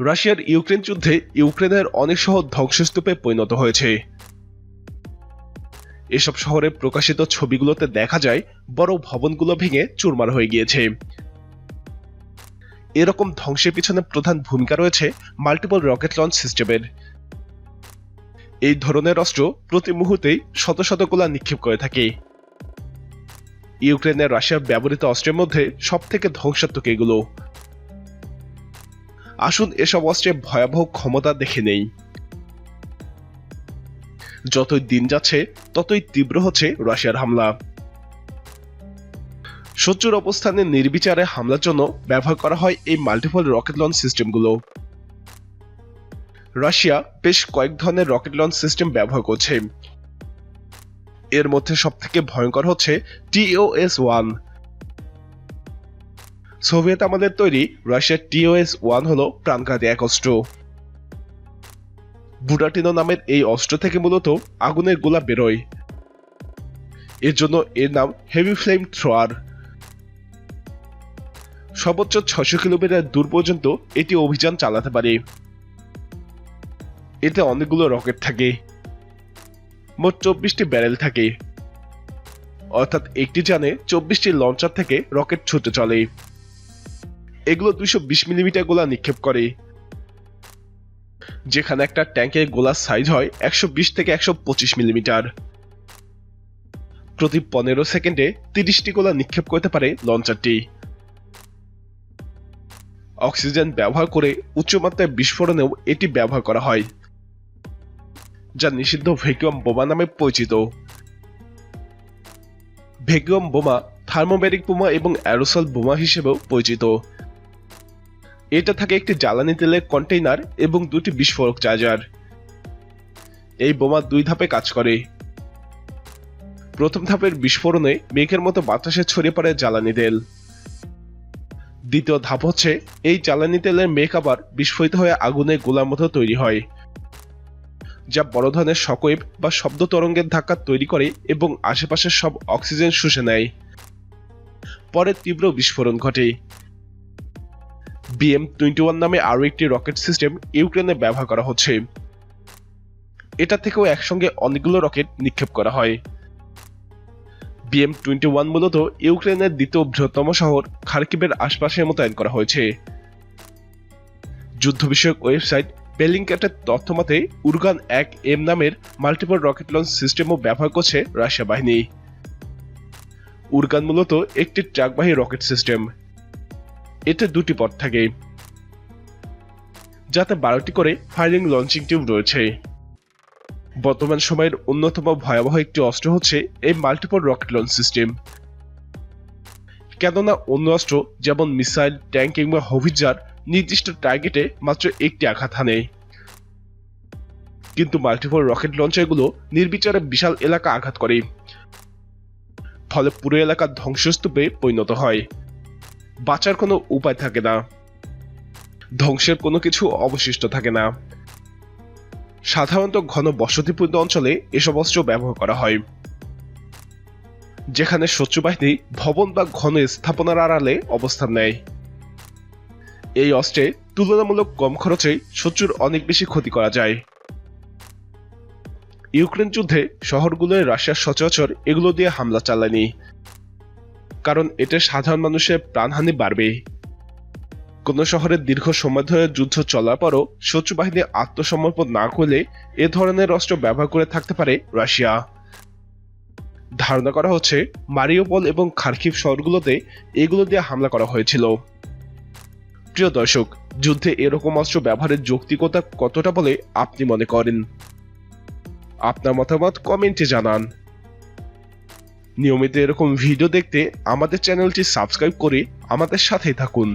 রাশিয়ার ইউক্রেন যুদ্ধে ইউক্রেনের অনেক শহর ধ্বংসস্তূপে পরিণত হয়েছে। এসব শহরে প্রকাশিত ছবিগুলোতে দেখা যায়, বড় ভবনগুলো ভেঙে চুরমার হয়ে গিয়েছে। এরকম ধ্বংসের পিছনে প্রধান ভূমিকা রয়েছে মাল্টিপল রকেট লঞ্চ সিস্টেমের। এই ধরনের অস্ত্র প্রতি মুহূর্তেই শত শত গোলা নিক্ষেপ করে থাকে। ইউক্রেনের রাশিয়ার ব্যবহৃত অস্ত্রের মধ্যে সব থেকে ধ্বংসাত্মক এগুলো। আসুন এসব অস্ত্রের ভয়াবহ ক্ষমতা দেখে নেই। যতই দিন যাচ্ছে, ততই তীব্র হচ্ছে রাশিয়ার হামলা। শত্রুর অবস্থানে নির্বিচারে হামলার জন্য ব্যবহার করা হয় এই মাল্টিপল রকেট লঞ্চ সিস্টেমগুলো রাশিয়া বেশ কয়েক ধরনের রকেট লঞ্চ সিস্টেম ব্যবহার করছে। এর মধ্যে সবথেকে ভয়ঙ্কর হচ্ছে টিওএস ওয়ান সোভিয়েত আমাদের তৈরি রাশিয়ার টিওএস ওয়ান হল প্রাণঘাতী এক অস্ত্র। বুটাটিনো নামের এই অস্ত্র থেকে মূলত আগুনের গোলা বেরোয়। এর জন্য এর নাম হেভি ফ্লেম থ্রোয়ার। সর্বোচ্চ ছশো কিলোমিটার দূর পর্যন্ত এটি অভিযান চালাতে পারে। এতে অনেকগুলো রকেট থাকে। মোট চব্বিশটি ব্যারেল থাকে। অর্থাৎ একটি যানে চব্বিশটি লঞ্চার থেকে রকেট ছুটে চলে। এগুলো দুইশো বিশ মিলিমিটার গোলা নিক্ষেপ করে। যেখানে একটা ট্যাঙ্কের গোলার সাইজ হয় একশো বিশ থেকে একশো পঁচিশ মিলিমিটার। প্রতি পনেরো সেকেন্ডে তিরিশটি গোলা নিক্ষেপ করতে পারে লঞ্চারটি। অক্সিজেন ব্যবহার করে উচ্চমাত্রায় বিস্ফোরণেও এটি ব্যবহার করা হয়, যা নিষিদ্ধ ভ্যাকুয়াম বোমা নামে পরিচিত। ভ্যাকুয়াম বোমা থার্মোব্যারিক বোমা এবং অ্যারোসল বোমা হিসেবেও পরিচিত। এটা থাকে একটি জ্বালানি তেলের কন্টেইনার এবং দুটি বিস্ফোরক চার্জার। এই বোমা দুই ধাপে কাজ করে। প্রথম ধাপের বিস্ফোরণে মেঘের মতো বাতাসে ছড়িয়ে পড়ে জ্বালানি তেল। দ্বিতীয় ধাপ হচ্ছে, এই জ্বালানি তেলের মেঘ আবার বিস্ফোরিত হয়ে আগুনে গোলার মতো তৈরি হয়, যা বড় ধরনের শকওয়েভ বা শব্দ তরঙ্গের ধাক্কা তৈরি করে এবং আশেপাশের সব অক্সিজেন শুষে নেয়। পরে তীব্র বিস্ফোরণ ঘটে। বিএম টোয়েন্টি ওয়ান নামে আরও একটি রকেট সিস্টেম ইউক্রেনে ব্যবহার করা হচ্ছে। এটা থেকেও একসঙ্গে অনেকগুলো রকেট নিক্ষেপ করা হয়। বিএম টোয়েন্টি ওয়ান মূলত ইউক্রেনের দ্বিতীয় বৃহত্তম শহর খার্কিবের আশপাশে মোতায়েন করা হয়েছে। যুদ্ধ বিষয়ক ওয়েবসাইট বেলিংক্যাটের তথ্য মতে, উরগান এক এম নামের মাল্টিপল রকেট লঞ্চ সিস্টেমও ব্যবহার করছে রাশিয়া বাহিনী। উরগান মূলত একটি ট্রাকবাহী রকেট সিস্টেম। এতে দুটি পথ থাকে, যাতে বারোটি করে ফায়ারিং লঞ্চিং টিউব রয়েছে। বর্তমান সময়ের অন্যতম ভয়াবহ একটি অস্ত্র হচ্ছে এই মাল্টিপল রকেট লঞ্চ সিস্টেম কেননা অন্য অস্ত্র যেমন মিসাইল ট্যাঙ্ক কিংবা হভিজার নির্দিষ্ট টার্গেটে মাত্র একটি আঘাত হানে। কিন্তু মাল্টিপল রকেট লঞ্চারগুলো নির্বিচারে বিশাল এলাকা আঘাত করে। ফলে পুরো এলাকা ধ্বংসস্তূপে পরিণত হয়। বাঁচার কোনো উপায় থাকে না। ধ্বংসের কোনো কিছু অবশিষ্ট থাকে না। সাধারণত ঘন বসতিপূর্ণ অঞ্চলে এসব অস্ত্র ব্যবহার করা হয়। যেখানে শত্রু বাহিনী ভবন বা ঘন স্থাপনার আড়ালে অবস্থান নেয়। এই অস্ত্রে তুলনামূলক কম খরচে শত্রুর অনেক বেশি ক্ষতি করা যায়। ইউক্রেন যুদ্ধে শহরগুলোয় রাশিয়ার সচরাচর এগুলো দিয়ে হামলা চালায়নি। কারণ এতে সাধারণ মানুষের প্রাণহানি বাড়বে কোন শহরে দীর্ঘ সময় ধরে যুদ্ধ চলার পরও শত্রু বাহিনী আত্মসমর্পণ না করলে এ ধরনের অস্ত্র ব্যবহার করে থাকতে পারে রাশিয়া। ধারণা করা হচ্ছে মারিওপল এবং খার্কিভ শহরগুলোতে এগুলো দিয়ে হামলা করা হয়েছিল। প্রিয় দর্শক, যুদ্ধে এরকম অস্ত্র ব্যবহারের যৌক্তিকতা কতটা বলে আপনি মনে করেন? আপনার মতামত কমেন্টে জানান। নিয়মিত এরকম ভিডিও দেখতে আমাদের চ্যানেলটি সাবস্ক্রাইব করে আমাদের সাথে থাকুন।